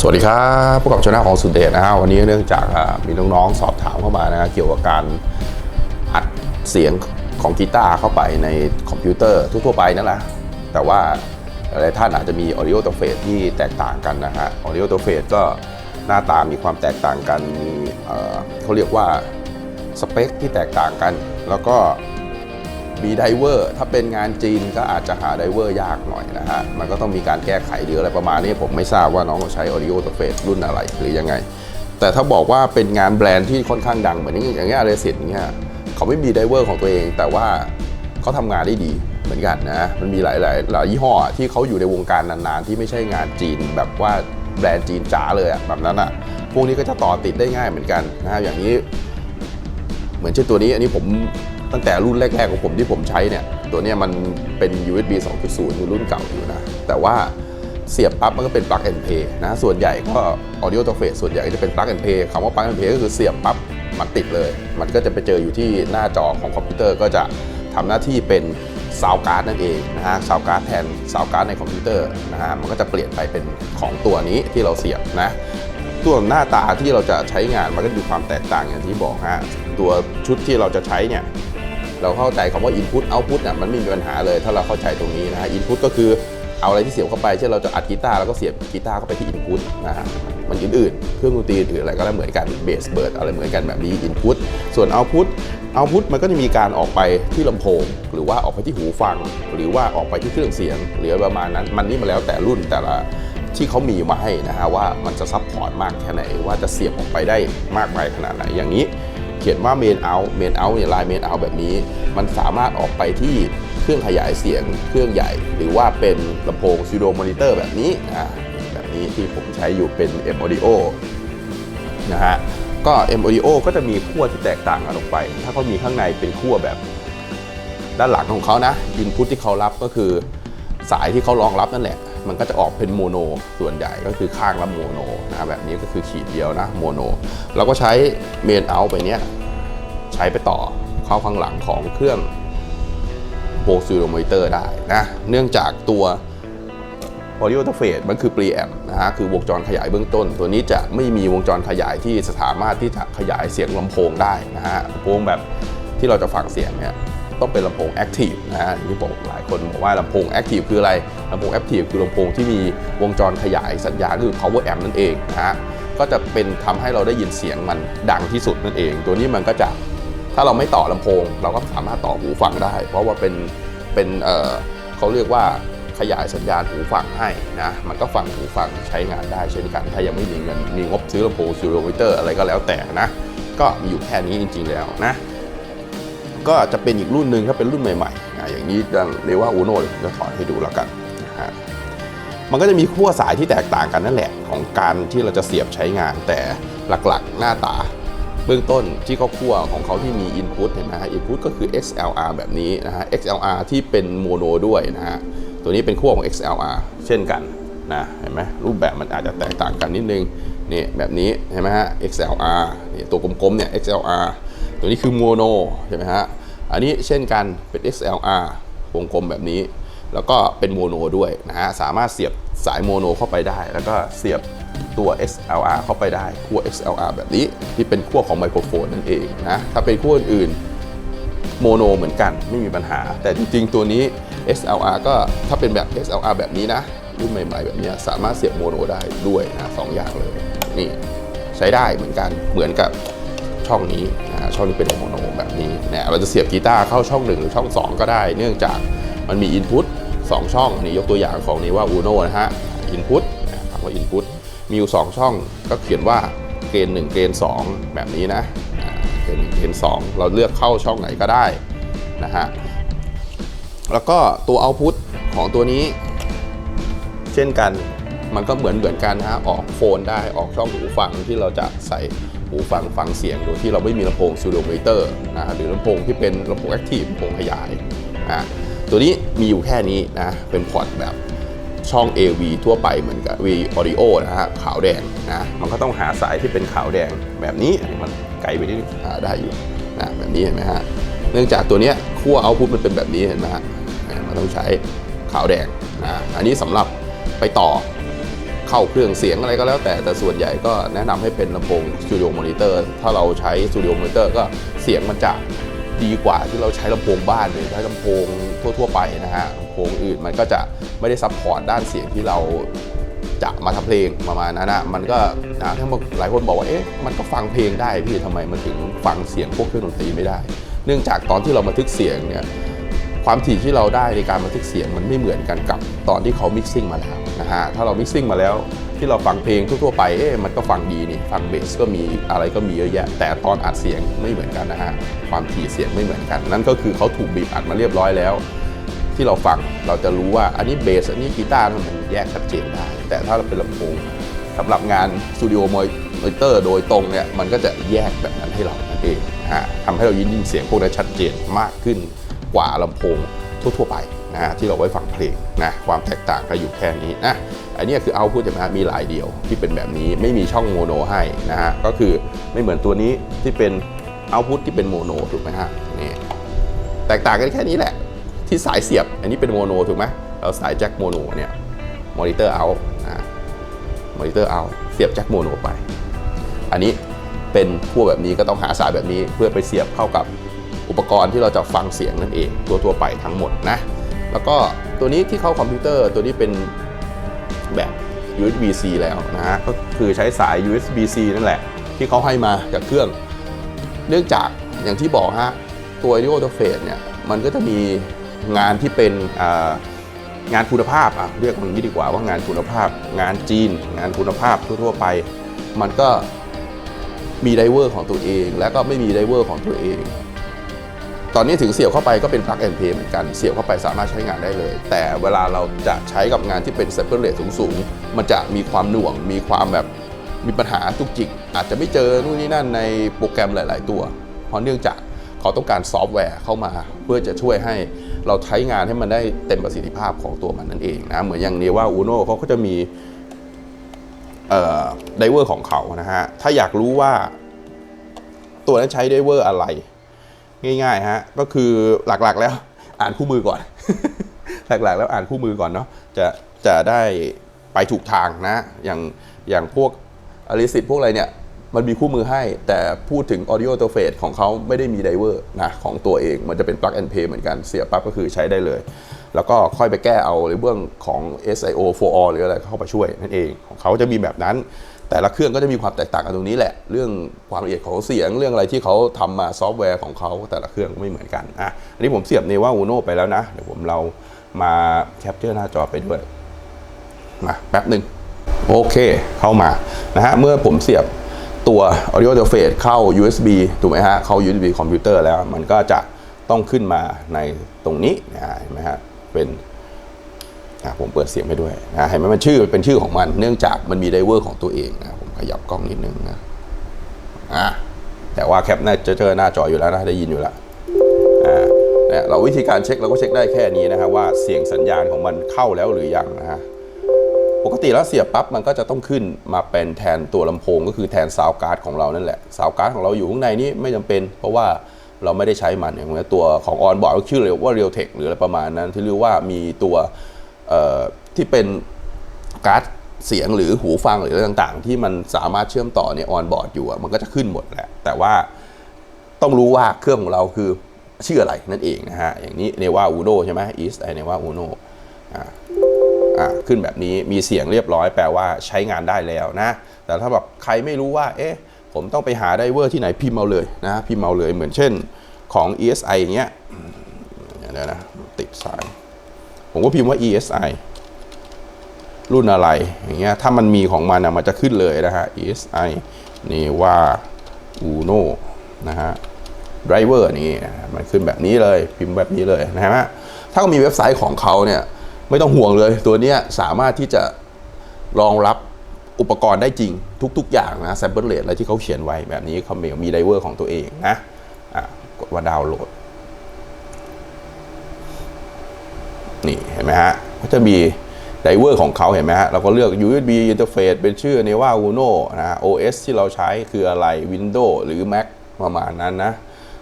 สวัสดีครับพวกกับช anel ของสุดเดชนะฮะวันนี้เนื่องจากมีน้องๆสอบถามเข้ามานะเกี่ยวกับการอัดเสียงของกีตาร์เข้าไปในคอมพิวเตอร์ทั่วๆไปนั่นแหละแต่ว่าหลายท่านอาจจะมี audio interface ที่แตกต่างกันนะฮะ audio interface ก็หน้าตามีความแตกต่างกันมีเขาเรียกว่าสเปคที่แตกต่างกัน แล้วก็ มีไดเวอร์ถ้าเป็นงานจีนก็อาจจะหาไดเวอร์ยากหน่อยนะฮะ มันก็ต้องมีการแก้ไขหรืออะไรประมาณนี้ผมไม่ทราบว่าน้องเขาใช้ Audio Interface รุ่นอะไรหรือยังไง แต่ถ้าบอกว่าเป็นงานแบรนด์ที่ค่อนข้างดังเหมือนอย่างเงี้ยอะไรสิทธิ์เงี้ยเขาไม่มีไดเวอร์ของตัวเอง แต่ว่าเขาทำงานได้ดีเหมือนกันนะ มันมีหลายหลายหลายยี่ห้อที่เขาอยู่ในวงการนานๆ ที่ไม่ใช่งานจีนแบบว่าแบรนด์จีนจ๋าเลยอะแบบนั้นอะพวกนี้ก็จะต่อติดได้ง่ายเหมือนกันนะฮะอย่างนี้ เหมือนเช่นตัวนี้อันนี้ผม ตั้งแต่รุ่นแรก ๆ ของผมที่ผมใช้เนี่ย ตัวนี้มันเป็น USB 2.0คือรุ่นเก่าอยู่นะ แต่ว่าเสียบปั๊บมันก็เป็น plug and play นะ ส่วนใหญ่ก็ audio interface ส่วนใหญ่ก็จะเป็น plug and play คำว่า plug and play ก็คือเสียบปั๊บมันติดเลย มันก็จะไปเจออยู่ที่หน้าจอของคอมพิวเตอร์ก็จะทำหน้าที่เป็นซาวการ์ดนั่นเองนะฮะซาวการ์ดแทนซาวการ์ดในคอมพิวเตอร์นะฮะมันก็จะเปลี่ยนไปเป็นของตัวนี้ที่เราเสียบนะตัวหน้าตาที่เราจะใช้งานมันก็มีความแตกต่างอย่างที่บอกฮะตัวชุดที่เราจะใช้เนี่ย เราเข้าใจคำว่า input output เนี่ยมันไม่มีปัญหาเลย ถ้าเราเข้าใจตรงนี้นะฮะ input ก็คือเอาอะไรที่เสียบเข้าไป เช่นเราจะอัดกีตาร์แล้วก็เสียบกีตาร์เข้าไปที่ input นะฮะ มันอื่นๆ เครื่องดนตรีอื่นอะไรก็ได้วเหมือนกันเบสเบิร์ดอะไรเหมือนกันแบบนี้ input ส่วน output output มันก็จะมีการออกไปที่ลำโพง หรือว่าออกไปที่หูฟัง หรือว่าออกไปที่เครื่องเสียง หรือประมาณนั้น มันนี่มาแล้วแต่รุ่นแต่ละที่เขามีมาให้นะฮะว่ามันจะซับพอร์ตมากแค่ไหนว่าจะเสียบออกไปได้มากมายขนาดไหนอย่างนี้ ขียนว่า main out main out เนี่ยลาย main out แบบนี้ มันสามารถออกไปที่เครื่องขยายเสียงเครื่องใหญ่ หรือว่าเป็นลำโพง pseudo monitor แบบนี้นะแบบนี้ที่ผมใช้อยู่เป็น M audio นะฮะก็ M audio ก็จะมีขั้วที่แตกต่างกันออกไป ถ้าเขามีข้างในเป็นขั้วแบบด้านหลังของเขานะ input ที่เขารับก็คือสายที่เขารองรับนั่นแหละ มันก็จะออกเป็นโมโน ส่วนใหญ่ก็คือข้างละโมโนนะแบบนี้ก็คือขีดเดียวนะโมโนเราก็ใช้เมนเอาไปเนี้ย ใช้ไปต่อเข้าข้างหลังของเครื่องโบซูโดมอนิเตอร์ได้นะ เนื่องจากตัว Audio Interface มันคือ preamp นะฮะคือวงจรขยายเบื้องต้น ตัวนี้จะไม่มีวงจรขยายที่สามารถที่จะขยายเสียงลำโพงได้นะฮะลำโพงแบบที่เราจะฟังเสียงเนี่ยต้องเป็นลำโพง Active นะฮะที่บอกหลายคนบอกว่าลำโพง Active คืออะไรลำโพง Active คือลำโพงที่มีวงจรขยายสัญญาณคือ power amp นั่นเองนะฮะก็จะเป็นทำให้เราได้ยินเสียงมันดังที่สุดนั่นเอง ตัวนี้มันก็จะ ถ้าเราไม่ต่อลำโพง เราก็สามารถต่อหูฟังได้ เพราะว่าเป็นเป็นเเขาเรียกว่าขยายสัญญาณหูฟังให้นะมันก็ฟังหูฟังใช้งานได้เช่นกัน ถ้ายังไม่มีเงินมีงบซื้อลำโพงซูโรมิเตอร์อะไรก็แล้วแต่นะ ก็มีอยู่แค่นี้จริง ๆ แล้วนะ ก็จะเป็นอีกรุ่นหนึ่งถ้าเป็นรุ่นใหม่ๆนะอย่างนี้ดังเรียกว่าอูโน่จะถอดให้ดูแล้วกันนะฮะมันก็จะมีขั้วสายที่แตกต่างกันนั่นแหละของการที่เราจะเสียบใช้งานแต่หลักๆ หน้าตา เบื้องต้นที่เขาคั่วของเขาที่มี Input เห็นไหมฮะ Input ก็คือ XLR แบบนี้นะฮะ XLR ที่เป็นโมโนด้วยนะฮะ ตัวนี้เป็นขั้วของ XLR เช่นกันนะเห็นไหมรูปแบบมันอาจจะแตกต่างกันนิดนึงนี่แบบนี้เห็นไหมฮะ XLR นี่ตัวกลมๆเนี่ย XLR ตัวนี้คือโมโนใช่ไหมฮะ อันนี้เช่นกันเป็น XLR วงกลมแบบนี้ แล้วก็เป็นโมโนด้วยนะฮะ สามารถเสียบสายโมโนเข้าไปได้ แล้วก็เสียบ ตัว XLR เข้าไปได้ขั้ว XLR แบบนี้ที่เป็นขั้วของไมโครโฟนนั่นเองนะถ้าเป็นขั้วอื่นๆโมโนเหมือนกันไม่มีปัญหา แต่จริงๆ ตัวนี้ XLR ก็ถ้าเป็นแบบ XLR แบบนี้นะ รุ่นใหม่ๆ แบบนี้สามารถเสียบโมโนได้ด้วยนะสองอย่างเลย นี่ใช้ได้เหมือนกันเหมือนกับช่องนี้นะช่องนี้เป็นโมโนแบบนี้เนี่ยเราจะเสียบกีตาร์เข้าช่อง 1 หรือช่อง 2 ก็ได้ เนื่องจากมันมีอินพุต2ช่องนี่ยกตัวอย่างของนี้ว่า Uno นะฮะอินพุตคำว่าอินพุต มีอยู่ 2 ช่องก็เขียนว่าเกณฑ์1เกณฑ์2 แบบนี้นะเกณฑ์1เกณฑ์2 เราเลือกเข้าช่องไหนก็ได้นะฮะแล้วก็ตัว output ของตัวนี้ เช่นกันมันก็เหมือนเหมือนกันนะฮะออกโฟนได้ออกช่องหูฟังที่เราจะใส่หูฟังฟังเสียงโดยที่เราไม่มีลำโพงซูโดมิเตอร์นะฮะหรือลำโพงที่เป็นลำโพงแอคทีฟลำโพงขยายอะตัวนี้มีอยู่แค่นี้นะเป็นพอร์ตแบบ ช่อง AV ทั่วไปเหมือนกับ V Audio นะฮะขาวแดงนะมันก็ต้องหาสายที่เป็นขาวแดงแบบนี้มันไกลไปนิดนึงหาได้อยู่นะแบบนี้เห็นไหมฮะเนื่องจากตัวเนี้ยขั้วเอาพุทมันเป็นแบบนี้เห็นไหมฮะอ่ามันต้องใช้ขาวแดงนะอันนี้สำหรับไปต่อเข้าเครื่องเสียงอะไรก็แล้วแต่แต่ส่วนใหญ่ก็แนะนำให้เป็นลำโพงสตูดิโอมอนิเตอร์ถ้าเราใช้สตูดิโอมอนิเตอร์ก็เสียงมันจะ ดีกว่าที่เราใช้ลำโพงบ้านหรือใช้ลำโพงทั่ว ๆ ไปนะฮะลำโพงอื่นมันก็จะไม่ได้ซัพพอร์ตด้านเสียงที่เราจะมาทำเพลงประมาณนั้นนะมันก็นะถ้าหลายคนบอกว่าเอ๊ะมันก็ฟังเพลงได้พี่ทำไมมันถึงฟังเสียงพวกเครื่องดนตรีไม่ได้ เนื่องจากตอนที่เราบันทึกเสียงเนี่ยความถี่ที่เราได้ในการบันทึกเสียงมันไม่เหมือนกันกับตอนที่เขามิกซิ่งมาแล้วนะฮะถ้าเรามิกซิ่งมาแล้ว ที่เราฟังเพลงทั่วๆไปเอ๊ะมันก็ฟังดีนี่ฟังเบสก็มีอะไรก็มีเยอะแยะ แต่ตอนอัดเสียงไม่เหมือนกันนะฮะความถี่เสียงไม่เหมือนกัน นั่นก็คือเขาถูกบีบอัดมาเรียบร้อยแล้ว ที่เราฟังเราจะรู้ว่าอันนี้เบสอันนี้กีตาร์มันแยกชัดเจนได้ แต่ถ้าเราเป็นลำโพงสำหรับงานสตูดิโอมอนิเตอร์โดยตรงเนี่ยมันก็จะแยกแบบนั้นให้เรานั่นเองฮะทำให้เรายินยินเสียงพวกนั้นชัดเจนมากขึ้นกว่าลำโพงทั่ว ๆ ไป ที่เราไว้ฟังเพลงนะความแตกต่างก็อยู่แค่นี้นะอันนี้คือเอาพูดจะมามีหลายเดียวที่เป็นแบบนี้ไม่มีช่องโมโนให้นะฮะก็คือไม่เหมือนตัวนี้ที่เป็นเอาพุทที่เป็นโมโนถูกไหมฮะนี่แตกต่างกันแค่นี้แหละ ที่สายเสียบอันนี้เป็นโมโนถูกไหมเราสายแจ็คโมโนเนี่ยมอนิเตอร์เอานะมอนิเตอร์เอาเสียบแจ็คโมโนไป อันนี้เป็นขั้วแบบนี้ก็ต้องหาสายแบบนี้เพื่อไปเสียบเข้ากับอุปกรณ์ที่เราจะฟังเสียงนั่นเองตัวตัวไปทั้งหมดนะ แล้วก็ตัวนี้ที่เข้าคอมพิวเตอร์ตัวนี้เป็นแบบ USB-C แล้วนะฮะก็คือใช้สาย USB-C นั่นแหละ ที่เขาให้มากับเครื่อง เนื่องจากอย่างที่บอกฮะตัว Audio Interface เนี่ยมันก็จะมีงานที่เป็นงานคุณภาพอะเรียกมันนี้ดีกว่าว่างานคุณภาพ งานจีน งานคุณภาพทั่วๆไป มันก็มีไดเวอร์ของตัวเอง แล้วก็ไม่มีไดเวอร์ของตัวเอง ตอนนี้ถึงเสียบเข้าไปก็เป็น plug and play เหมือนกัน เสียบเข้าไปสามารถใช้งานได้เลย แต่เวลาเราจะใช้กับงานที่เป็น separate สูงๆ มันจะมีความหน่วง มีความแบบมีปัญหาจุกจิก อาจจะไม่เจอนู่นนี่นั่นในโปรแกรมหลาย ๆ ตัว เพราะเนื่องจากเขาต้องการซอฟต์แวร์เข้ามา เพื่อจะช่วยให้เราใช้งานให้มันได้เต็มประสิทธิภาพของตัวมันนั่นเองนะ เหมือนอย่างนี้ว่า Uno เขาก็จะมีไดเวอร์ของเขานะฮะ ถ้าอยากรู้ว่าตัวนั้นใช้ไดเวอร์อะไร ง่ายๆฮะก็คือหลักๆแล้วอ่านคู่มือก่อน หลักๆ แล้วอ่านคู่มือก่อนเนาะจะจะได้ไปถูกทางนะ อย่างอย่างพวกอลิสิตพวกอะไรเนี่ยมันมีคู่มือให้ แต่พูดถึง audio interface ของเขาไม่ได้มีไดเวอร์นะของตัวเองมันจะเป็น plug and play เหมือนกันเสียปั๊บก็คือใช้ได้เลย แล้วก็ค่อยไปแก้เอาหรือเบื้องของ SIO 4 or หรืออะไรเข้ามาช่วยนั่นเองของเขาจะมีแบบนั้น แต่ละเครื่องก็จะมีความแตกต่างกันตรงนี้แหละ เรื่องความละเอียดของเสียงเรื่องอะไรที่เขาทำมาซอฟต์แวร์ของเขาแต่ละเครื่องไม่เหมือนกันอะอันนี้ผมเสียบเนว่า Uno ไปแล้วนะ เดี๋ยวผมเรามาแคปเจอร์หน้าจอไปด้วยมาแป๊บหนึ่งโอเคเข้ามานะฮะเมื่อผมเสียบตัว audio interface เข้า USB ถูกไหมฮะเข้า USB คอมพิวเตอร์แล้ว มันก็จะต้องขึ้นมาในตรงนี้นะฮะเห็นไหมฮะเป็น ผมเปิดเสียงไปด้วยนะเห็นไหมมันชื่อเป็นชื่อของมัน เนื่องจากมันมีไดเวอร์ของตัวเองนะผมขยับกล้องนิดนึงนะอะแต่ว่าแคปหน้าจะเจอหน้าจออยู่แล้วนะได้ยินอยู่แล้วอ่าเนี่ยเราวิธีการเช็คเราก็เช็คได้แค่นี้นะครับว่าเสียงสัญญาณของมันเข้าแล้วหรือยังนะฮะปกติแล้วเสียบปั๊บมันก็จะต้องขึ้นมาเป็นแทนตัวลำโพงก็คือแทนซาวการ์ดของเรานั่นแหละซาวการ์ดของเราอยู่ข้างในนี้ไม่จำเป็น เพราะว่าเราไม่ได้ใช้มันอย่างเงี้ยตัวของออนบอร์ดก็ชื่อเรียกว่า Real Tech หรืออะไรประมาณนั้นที่เรียกว่ามีตัว ที่เป็นการ์ดเสียงหรือหูฟังหรืออะไรต่างๆ ที่มันสามารถเชื่อมต่อเนี่ยออนบอร์ดอยู่มันก็จะขึ้นหมดแหละ แต่ว่าต้องรู้ว่าเครื่องของเราคือชื่ออะไรนั่นเองนะฮะ อย่างนี้เนว่าอูโนใช่ไหมอีสไอเนว่าอูโนอ่าอ่าขึ้นแบบนี้มีเสียงเรียบร้อยแปลว่าใช้งานได้แล้วนะ แต่ถ้าแบบใครไม่รู้ว่า เอ๊ะ ผมต้องไปหาไดเวอร์ที่ไหนพิมพ์เอาเลยนะ พิมพ์เอาเลยเหมือนเช่นของ ESI อย่างเงี้ยเดี๋ยวนะติดสาย ผมก็พิมพ์ว่า ESI รุ่นอะไรอย่างเงี้ยถ้ามันมีของมันอะมันจะขึ้นเลยนะฮะ ESI นี่ว่า Uno นะฮะ driver นี่มันขึ้นแบบนี้เลยพิมพ์แบบนี้เลยนะฮะถ้ามีเว็บไซต์ของเขาเนี่ยไม่ต้องห่วงเลยตัวนี้สามารถที่จะรองรับอุปกรณ์ได้จริงทุก ๆ อย่างนะ sample rate อะไรที่เขาเขียนไว้แบบนี้เขามีมีไดเวอร์ของตัวเองนะะกดว่าดาวน์โหลด นี่เห็นไหมฮะก็จะมีไดเวอร์ของเขาเห็นไหมฮะ เราก็เลือก USB interface เป็นชื่อเนว่า Uno นะ OS ที่เราใช้คืออะไร Windows หรือ Mac ประมาณนั้นนะ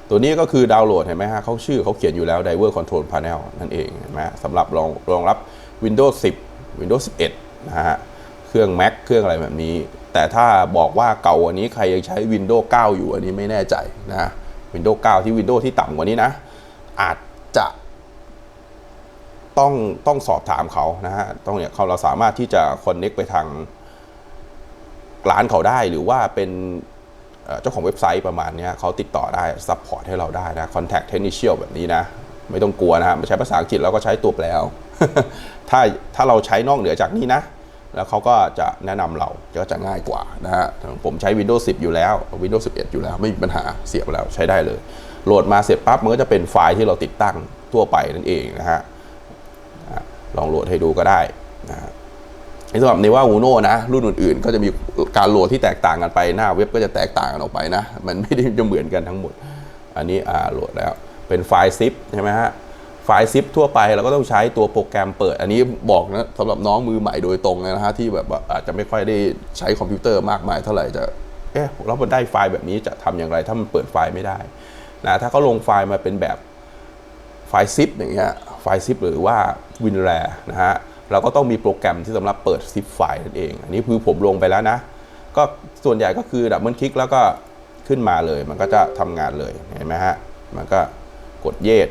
ตัวนี้ก็คือดาวน์โหลดเห็นไหมฮะเขาชื่อเขาเขียนอยู่แล้ว Diver Control Panel นั่นเองเห็นไหมสำหรับรองรองรับ Windows 10 Windows 11 นะฮะ เครื่อง Mac เครื่องอะไรแบบนี้ แต่ถ้าบอกว่าเก่ากว่านี้ใครยังใช้ Windows 9 อยู่อันนี้ไม่แน่ใจนะ Windows 9 ที่ Windows ที่ต่ำกว่านี้นะ อาจจะ ต้องต้องสอบถามเขานะฮะต้องเนี่ยเขาเราสามารถที่จะ connect ไปทางร้านเขาได้หรือว่าเป็นเจ้าของเว็บไซต์ประมาณนี้เขาติดต่อได้ซัพพอร์ตให้เราได้นะ contact technician แบบนี้นะ ไม่ต้องกลัวนะฮะใช้ภาษาอังกฤษเราก็ใช้ตัวแปลเอาถ้าถ้าเราใช้นอกเหนือจากนี้นะ แล้วเขาก็จะแนะนำเราก็จะง่ายกว่านะฮะผมใช้ Windows 10 อยู่แล้ว Windows 11 อยู่แล้วไม่มีปัญหาเสียบแล้วใช้ได้เลย โหลดมาเสร็จปั๊บมันก็จะเป็นไฟล์ที่เราติดตั้งทั่วไปนั่นเองนะฮะ ลองโหลดให้ดูก็ได้นะในสำหรับในว่าอูโน่นะ รุ่นอื่นๆ ก็จะมีการโหลดที่แตกต่างกันไปหน้าเว็บก็จะแตกต่างกันออกไปนะ มันไม่ได้จะเหมือนกันทั้งหมด อันนี้อ่าโหลดแล้วเป็นไฟล์ซิปใช่ไหมฮะไฟล์ซิปทั่วไปเราก็ต้องใช้ตัวโปรแกรมเปิด อันนี้บอกนะสำหรับน้องมือใหม่โดยตรงนะฮะที่แบบอาจจะไม่ค่อยได้ใช้คอมพิวเตอร์มากมายเท่าไหร่จะเอ๊ะแล้วมันได้ไฟล์แบบนี้จะทำอย่างไรถ้ามันเปิดไฟล์ไม่ได้นะถ้าเขาลงไฟล์มาเป็นแบบ ล์ซิปอย่างเงี้ยไฟล์ซิปหรือว่า WinRAR นะฮะเราก็ต้องมีโปรแกรมที่สำหรับเปิดซิปไฟล์นั่นเอง อันนี้คือผมลงไปแล้วนะ ก็ส่วนใหญ่ก็คือดับเบิลคลิกแล้วก็ขึ้นมาเลย มันก็จะทำงานเลย เห็นไหมฮะ มันก็กดเยด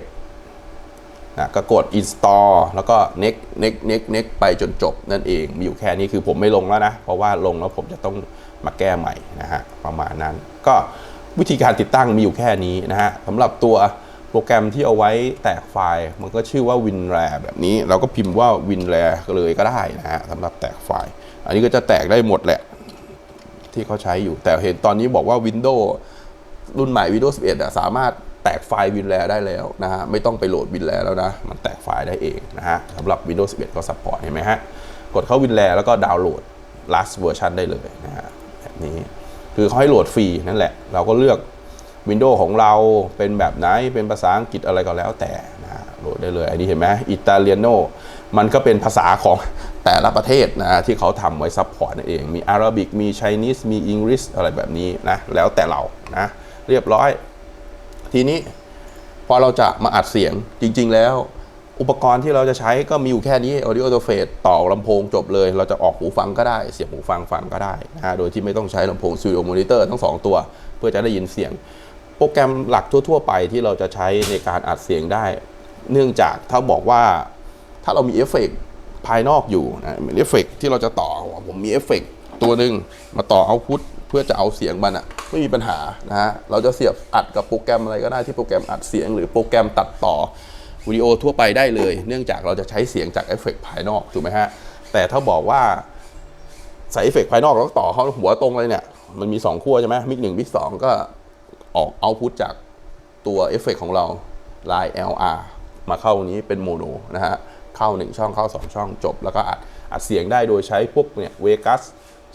นะก็กด install แล้วก็ next next next next ไปจนจบนั่นเอง มีอยู่แค่นี้คือผมไม่ลงแล้วนะ เพราะว่าลงแล้วผมจะต้องมาแก้ใหม่นะฮะ ประมาณนั้น ก็วิธีการติดตั้งมีอยู่แค่นี้นะฮะสำหรับตัว โปรแกรมที่เอาไว้แตกไฟล์ มันก็ชื่อว่า WinRAR แบบนี้ เราก็พิมพ์ว่า WinRAR เลยก็ได้นะฮะสำหรับแตกไฟล์ อันนี้ก็จะแตกได้หมดแหละ ที่เขาใช้อยู่แต่เห็นตอนนี้บอกว่า Windows รุ่นใหม่ Windows 11อะสามารถแตกไฟล์ WinRAR ได้แล้วนะฮะไม่ต้องไปโหลด WinRAR แล้วนะ มันแตกไฟล์ได้เองนะฮะสำหรับ Windows 11 ก็ซัพพอร์ตเห็นไหมฮะกดเข้า WinRAR แล้วก็ดาวน์โหลด last version ได้เลยนะฮะแบบนี้คือเขาให้โหลดฟรีนั่นแหละ เราก็เลือก Windows ของเราเป็นแบบไหนเป็นภาษาอังกฤษอะไรก็แล้วแต่นะโหลดได้เลย อันนี้เห็นไหมอิตาเลียโนมันก็เป็นภาษาของแต่ละประเทศนะที่เขาทำไว้ซัพพอร์ตนั่นเอง มีอารับิกมี Chinese มี English อะไรแบบนี้นะแล้วแต่เรานะเรียบร้อย ทีนี้พอเราจะมาอัดเสียงจริง ๆ แล้ว อุปกรณ์ที่เราจะใช้ก็มีอยู่แค่นี้ audio interface ต่อลำโพงจบเลย เราจะออกหูฟังก็ได้ เสียบหูฟังฟังก็ได้นะโดยที่ไม่ต้องใช้ลำโพง Studio Monitor ทั้งสองตัว เพื่อจะได้ยินเสียง โปรแกรมหลักทั่ว ๆ ไปที่เราจะใช้ในการอัดเสียงได้ เนื่องจากถ้าบอกว่าถ้าเรามีเอฟเฟกต์ภายนอกอยู่นะเอฟเฟกต์ที่เราจะต่อผมมีเอฟเฟกต์ตัวหนึ่งมาต่อเอาพุทเพื่อจะเอาเสียงมันอะไม่มีปัญหานะฮะเราจะเสียบอัดกับโปรแกรมอะไรก็ได้ที่โปรแกรมอัดเสียง หรือโปรแกรมตัดต่อวิดีโอทั่วไปได้เลย เนื่องจากเราจะใช้เสียงจากเอฟเฟกต์ภายนอกถูกไหมฮะแต่ถ้าบอกว่าใส่เอฟเฟกต์ภายนอกแล้วต่อเข้าหัวตรงเลยเนี่ยมันมี 2 ขั้วใช่ไหมมิกหนึ่งมิกสองก็ ออกเอาพุทจากตัวเอฟเฟกต์ของเรา Line LR มาเข้านี้เป็นโมโนนะฮะ เข้า 1 ช่องเข้า 2 ช่องจบ แล้วก็อัดอัดเสียงได้โดยใช้พวกเนี่ย Vegas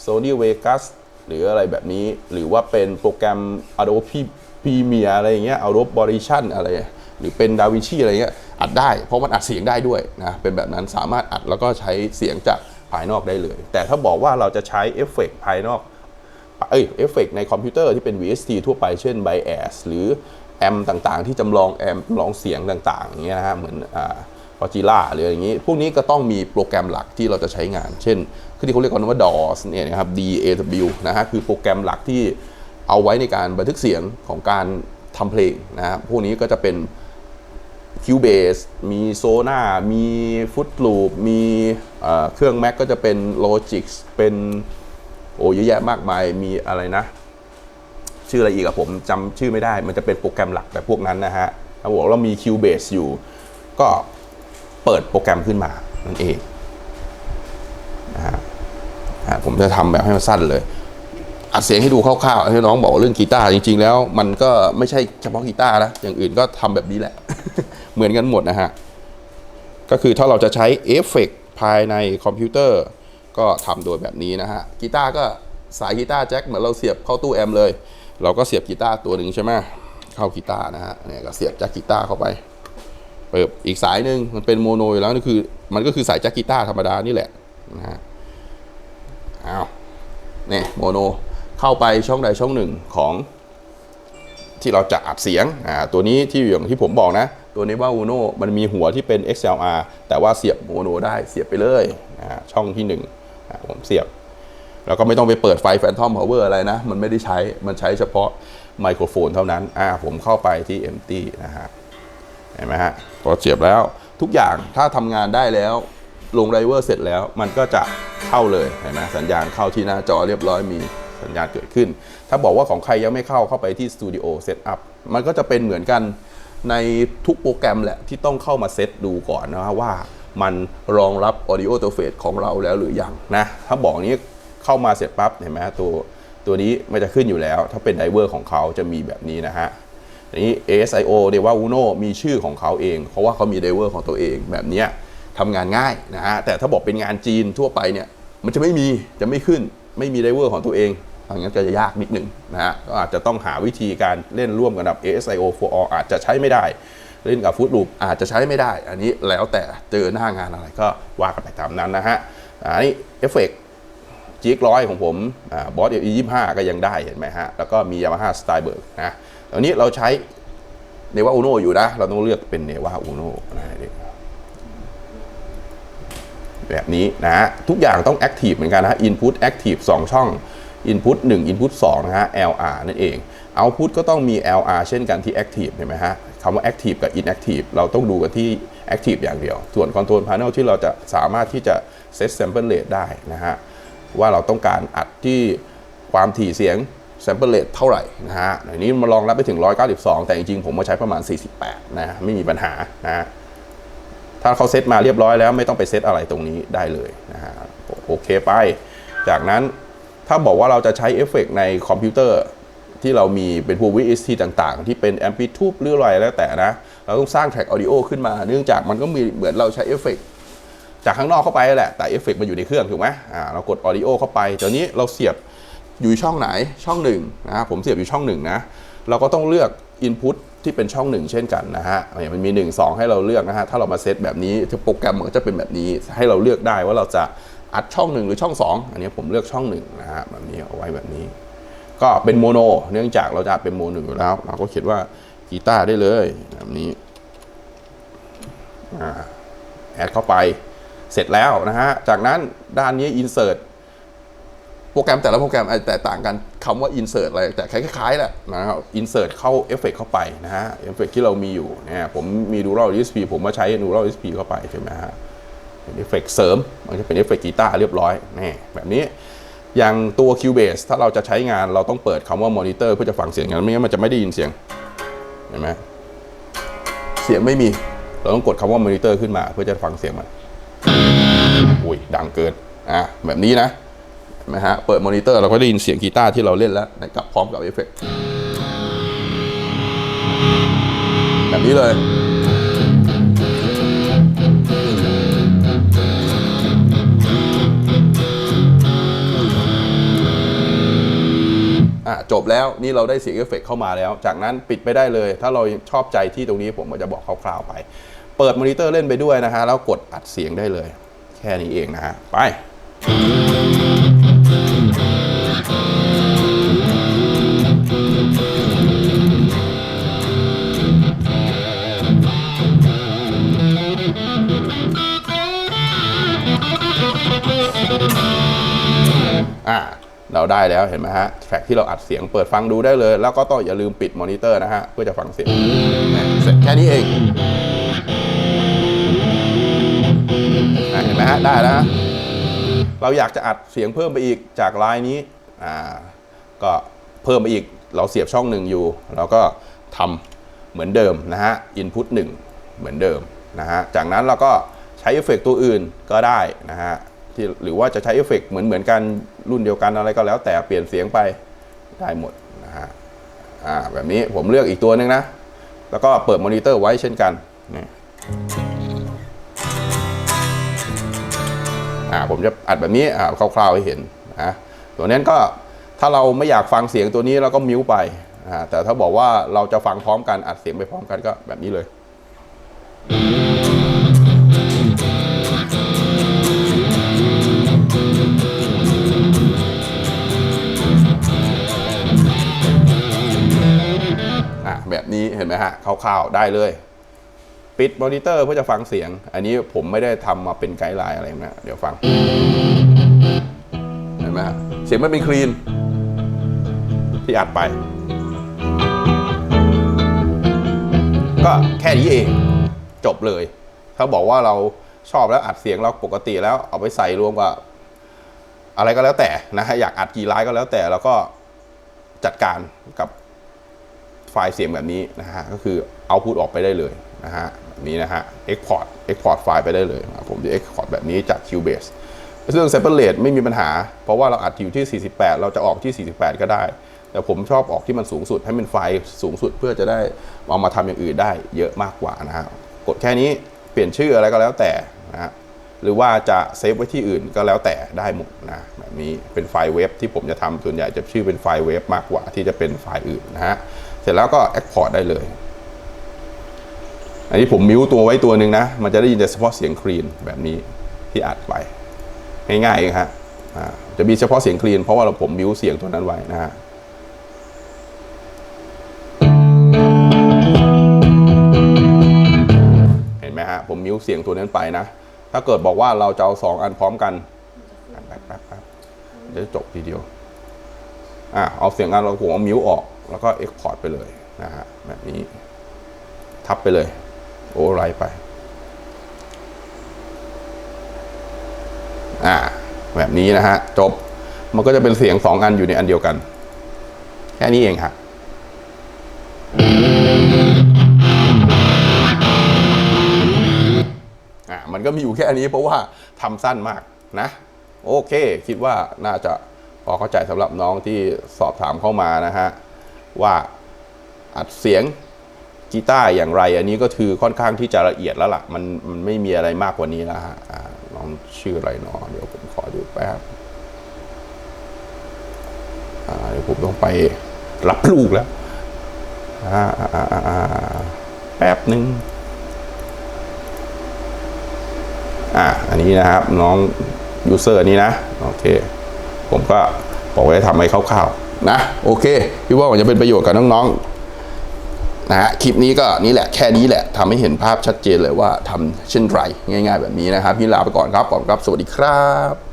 Sony Vegas หรืออะไรแบบนี้ หรือว่าเป็นโปรแกรม Adobe Premiere อะไรอย่างเงี้ย Adobe Audition อะไรหรือเป็น DaVinci อะไรเงี้ยอัดได้ เพราะมันอัดเสียงได้ด้วยนะเป็นแบบนั้นสามารถอัดแล้วก็ใช้เสียงจากภายนอกได้เลย แต่ถ้าบอกว่าเราจะใช้เอฟเฟกต์ภายนอก เอ้ยเอฟเฟกต์ในคอมพิวเตอร์ที่เป็น VST ทั่วไปเช่น Bias หรือแอมต่างๆ ที่จำลองแอมลองเสียงต่างๆอย่างเงี้ยนะฮะเหมือนอ่าฟอจิล่าหรืออย่างนี้ พวกนี้ก็ต้องมีโปรแกรมหลักที่เราจะใช้งาน เช่นคือที่เขาเรียกกันว่า DAW เนี่ยนะครับ DAW นะฮะคือโปรแกรมหลักที่เอาไว้ในการบันทึกเสียงของการทำเพลงนะฮะพวกนี้ก็จะเป็น Cubase มี Sona มี Fruit Loop มีเอ่อเครื่อง Mac ก็จะเป็น Logic เป็น โอ้เยอะแยะมากมายมีอะไรนะ ชื่ออะไรอีกอะผมจำชื่อไม่ได้ มันจะเป็นโปรแกรมหลักแบบพวกนั้นนะฮะถ้าบอกว่ามี Cubase อยู่ ก็เปิดโปรแกรมขึ้นมานั่นเองนะฮะผมจะทำแบบให้มันสั้นเลยอัดเสียงให้ดูคร่าวๆให้น้องบอกเรื่องกีตาร์จริง ๆ แล้ว มันก็ไม่ใช่เฉพาะกีตาร์นะอย่างอื่นก็ทำแบบนี้แหละ เหมือนกันหมดนะฮะ ก็คือถ้าเราจะใช้เอฟเฟกต์ภายในคอมพิวเตอร์ ก็ทำโดยแบบนี้นะฮะกีตาร์ก็สายกีตาร์แจ็คเหมือนเราเสียบเข้าตู้แอมเลย เราก็เสียบกีตาร์ตัวหนึ่งใช่ไหมเข้ากีตาร์นะฮะเนี่ยก็เสียบแจ็คกีตาร์เข้าไปเปิดอีกสายหนึ่งมันเป็นโมโนอยู่แล้วนี่คือมันก็คือสายแจ็คกีตาร์ธรรมดานี่แหละนะฮะอ้าวเนี่ยโมโนเข้าไปช่องใดช่องหนึ่งของที่เราจะอัดเสียงอ่าตัวนี้ที่อย่างที่ผมบอกนะ ตัวนี้ว่า Uno มันมีหัวที่เป็น XLR แต่ว่าเสียบโมโนได้เสียบไปเลยอ่าช่องที่1อ่าผม เสียบ แล้วก็ไม่ต้องไปเปิดไฟแฟนทอมพาวเวอร์อะไรนะ มันไม่ได้ใช้ มันใช้เฉพาะไมโครโฟนเท่านั้น อ่าผมเข้าไปที่ empty นะฮะ เห็นไหมฮะพอเสียบแล้วทุกอย่างถ้าทำงานได้แล้วลงไดเวอร์เสร็จแล้ว มันก็จะเข้าเลยเห็นไหมสัญญาณเข้าที่หน้าจอเรียบร้อยมีสัญญาณเกิดขึ้น ถ้าบอกว่าของใครยังไม่เข้าเข้าไปที่ Studio Setup มันก็จะเป็นเหมือนกันในทุกโปรแกรมแหละที่ต้องเข้ามาเซตดูก่อนนะว่า มันรองรับ Audio Interface ของเราแล้วหรือยังนะ ถ้าบอกนี้เข้ามาเสร็จปั๊บเห็นไหมตัวตัวนี้มันจะขึ้นอยู่แล้ว ถ้าเป็นไดเวอร์ของเขาจะมีแบบนี้นะฮะอันนี้ ASIO เรียกว่า Uno มีชื่อของเขาเอง เพราะว่าเขามีไดเวอร์ของตัวเองแบบนี้ทำงานง่ายนะฮะแต่ถ้าบอกเป็นงานจีนทั่วไปเนี่ยมันจะไม่มีจะไม่ขึ้นไม่มีไดเวอร์ของตัวเองอันนั้นก็จะยากนิดหนึ่งนะฮะก็อาจจะต้องหาวิธีการเล่นร่วมกันกับ ASIO 4 all อาจจะใช้ไม่ได้ เล่นกับฟุตลูปอาจจะใช้ไม่ได้ อันนี้แล้วแต่เจอหน้างานอะไรก็ว่ากันไปตามนั้นนะฮะอันนี้เอฟเฟกจีกร้อยของผมบอสเอยี่ห้าก็ยังได้เห็นไหมฮะ แล้วก็มี Yamaha s t y l e b e r g นะตอนนี้เราใช้เนวาอูโนอยู่นะ เราต้องเลือกเป็นเนวาอูโนนะแบบนี้นะฮะทุกอย่างต้อง Active เหมือนกันนะฮะ Input Active 2 ช่อง Input 1 Input 2 นะฮะ LR นั่นเอง Output ก็ต้องมี LR เช่นกันที่ Active เห็นไหมฮะ คำว่า Active กับ Inactive เราต้องดูกันที่ Active อย่างเดียว ส่วน Control Panel ที่เราจะสามารถที่จะ Set Sample Rate ได้นะฮะ ว่าเราต้องการอัดที่ความถี่เสียง sample rate เท่าไหร่นะฮะอันนี้มาลองรับไปถึง 192 แต่จริงๆ ผมมาใช้ประมาณ 48 นะ ไม่มีปัญหานะฮะถ้าเขาเซตมาเรียบร้อยแล้วไม่ต้องไปเซตอะไรตรงนี้ได้เลยนะฮะ โอเคไป จากนั้นถ้าบอกว่าเราจะใช้เอฟเฟกต์ในคอมพิวเตอร์ ที่เรามีเป็นพวก VST ต่างๆ ที่เป็น Amplitude หรืออะไรแล้วแต่นะ เราต้องสร้างแทร็กออดิโอขึ้นมา เนื่องจากมันก็มีเหมือนเราใช้เอฟเฟกต์จากข้างนอกเข้าไปแหละ แต่เอฟเฟกต์มันอยู่ในเครื่องถูกไหมอ่าเรากดออดิโอเข้าไปตอนนี้เราเสียบอยู่ช่องไหนช่องหนึ่งนะผมเสียบอยู่ช่องหนึ่งนะเราก็ต้องเลือก Input ที่เป็นช่องหนึ่งเช่นกันนะฮะเนี่ยมันมี 1 2 ให้เราเลือกนะฮะ ถ้าเรามาเซตแบบนี้โปรแกรมมันก็จะเป็นแบบนี้ให้เราเลือกได้ว่าเราจะอัดช่องหนึ่งหรือช่อง 2 อันนี้ผมเลือกช่องหนึ่งนะฮะแบบนี้เอาไว้แบบนี้ ก็เป็นโมโน เนื่องจากเราจะเป็นโมโนอยู่แล้ว เราก็เขียนว่ากีตาร์ได้เลยแบบนี้อ่าแอดเข้าไปเสร็จแล้วนะฮะ จากนั้นด้านนี้ insert โปรแกรมแต่ละโปรแกรมอาจจะแตกต่างกันคำว่า insert อะไรแต่คล้ายๆแหละนะครับ insert เข้าเอฟเฟกเข้าไปนะฮะเอฟเฟกที่เรามีอยู่เนี่ยผมมี Neural DSP ผมมาใช้ Neural DSP เข้าไปใช่ไหมฮะเป็นเอฟเฟกเสริม มันจะเป็นเอฟเฟกกีตาร์เรียบร้อยนี่แบบนี้ อย่างตัว Cubase ถ้าเราจะใช้งานเราต้องเปิดคำว่า monitor เพื่อจะฟังเสียงงั้นไม่งั้นมันจะไม่ได้ยินเสียงเห็นไหมเสียงไม่มีเราต้องกดคำว่า monitor ขึ้นมา เพื่อจะฟังเสียงมันอุ้ยดังเกินอะแบบนี้นะเห็นไหมฮะเปิดมอนิเตอร์เราก็ได้ยินเสียงกีตาร์ที่เราเล่นแล้วกับพร้อมกับเอฟเฟกต์แบบนี้เลย อะจบแล้วนี่เราได้เสียงเอฟเฟกต์เข้ามาแล้ว จากนั้นปิดไปได้เลย ถ้าเราชอบใจที่ตรงนี้ผมก็จะบอกคร่าวๆไป เปิดมอนิเตอร์เล่นไปด้วยนะฮะแล้วกดอัดเสียงได้เลย แค่นี้เองนะฮะไปอ่า เราได้แล้วเห็นไหมฮะแทร็กที่เราอัดเสียงเปิดฟังดูได้เลย แล้วก็ต้องอย่าลืมปิดมอนิเตอร์นะฮะเพื่อจะฟังเสียงเสร็จแค่นี้เองอเห็นไหมฮะได้แล้วฮะเราอยากจะอัดเสียงเพิ่มไปอีกจากไลน์นี้อ่าก็เพิ่มไปอีกเราเสียบช่องหนึ่งอยู่ เราก็ทำเหมือนเดิมนะฮะ input 1เหมือนเดิมนะฮะจากนั้นเราก็ใช้เอฟเฟกต์ตัวอื่นก็ได้นะฮะ ที่หรือว่าจะใช้เอฟเฟกเหมือนเหมือนกันรุ่นเดียวกันอะไรก็แล้ว แต่เปลี่ยนเสียงไปได้หมดนะฮะอ่าแบบนี้ผมเลือกอีกตัวหนึ่งนะ แล้วก็เปิดมอนิเตอร์ไว้เช่นกันนี่อ่าผมจะอัดแบบนี้อ่าคร่าวๆให้เห็นนะตัวนั้นก็ถ้าเราไม่อยากฟังเสียงตัวนี้เราก็มิวไปอ่าแต่ถ้าบอกว่าเราจะฟังพร้อมกันอัดเสียงไปพร้อมกันก็แบบนี้เลย ร่าวๆได้เลย ปิดมอนิเตอร์เพื่อจะฟังเสียง อันนี้ผมไม่ได้ทำมาเป็นไกด์ไลน์อะไรนะเดี๋ยวฟัง เห็นไหมฮะเสียงไม่เป็นคลีน ที่อัดไป ก็แค่นี้เองจบเลย ถ้าบอกว่าเราชอบแล้วอัดเสียงเราปกติแล้วเอาไปใส่รวมกับอะไรก็แล้วแต่นะฮะอยากอัดกี่ไลน์ก็แล้วแต่แล้วก็จัดการกับ ฟล์เสียงแบบนี้นะฮะก็คือเอาพุตออกไปได้เลยนะฮะแบบนี้นะฮะ export export ไฟล์ไปได้เลย ผมจะ export แบบนี้จาก Cubase เรื่อง separate ไม่มีปัญหา เพราะว่าเราอัดอยู่ที่ 48 เราจะออกที่ 48 ก็ได้ แต่ผมชอบออกที่มันสูงสุดให้มันไฟล์สูงสุดเพื่อจะได้เอามาทำอย่างอื่นได้เยอะมากกว่านะฮะกดแค่นี้เปลี่ยนชื่ออะไรก็แล้วแต่นะฮะหรือว่าจะเซฟไว้ที่อื่นก็แล้วแต่ได้หมดนะแบบนี้เป็นไฟล์เว็บที่ผมจะทำส่วนใหญ่จะชื่อเป็นไฟล์เว็บมากกว่าที่จะเป็นไฟล์อื่นนะฮะ ร็จแล้วก็ Export ได้เลย อันนี้ผมมิวตัวไว้ตัวหนึ่งนะ มันจะได้ยินแต่เฉพาะเสียงคลีนแบบนี้ที่อัดไป ง่ายๆเองฮะจะมีเฉพาะเสียงคลีนเพราะว่าเราผมมิวเสียงตัวนั้นไว้นะฮะเห็นไหมฮะผมมิวเสียงตัวนั้นไปนะ ถ้าเกิดบอกว่าเราจะเอาสองอันพร้อมกันแป๊บแป๊บแป๊บแป๊บเดี๋ยวจะจบทีเดียวอะเอาเสียงอันเราผมเอามิวออก แล้วก็เอ็กพอร์ตไปเลยนะฮะแบบนี้ทับไปเลย โอไรไป อ่า แบบนี้นะฮะ จบมันก็จะเป็นเสียงสองอันอยู่ในอันเดียวกัน แค่นี้เองฮะอะมันก็มีอยู่แค่นี้เพราะว่าทำสั้นมากนะ โอเค คิดว่าน่าจะพอเข้าใจสำหรับน้องที่สอบถามเข้ามานะฮะ ว่าอัดเสียงกีตาร์อย่างไร อันนี้ก็คือค่อนข้างที่จะละเอียดแล้วล่ะ มันมันไม่มีอะไรมากกว่านี้แล้วฮะอ่าน้องชื่ออะไรเนาะเดี๋ยวผมขอดูแป๊บเดี๋ยวผมต้องไปรับลูกแล้วแป๊บหนึ่งอะอันนี้นะครับน้องยูเซอร์นี้นะ โอเค ผมก็บอกไว้ทำให้คร่าวๆ นะโอเคพี่ว่าจะเป็นประโยชน์กับน้องๆนะฮะคลิปนี้ก็นี่แหละแค่นี้แหละทำให้เห็นภาพชัดเจนเลยว่าทำเช่นไรง่าย ๆ แบบนี้นะครับพี่ลาไปก่อนครับขอบคุณครับ สวัสดีครับ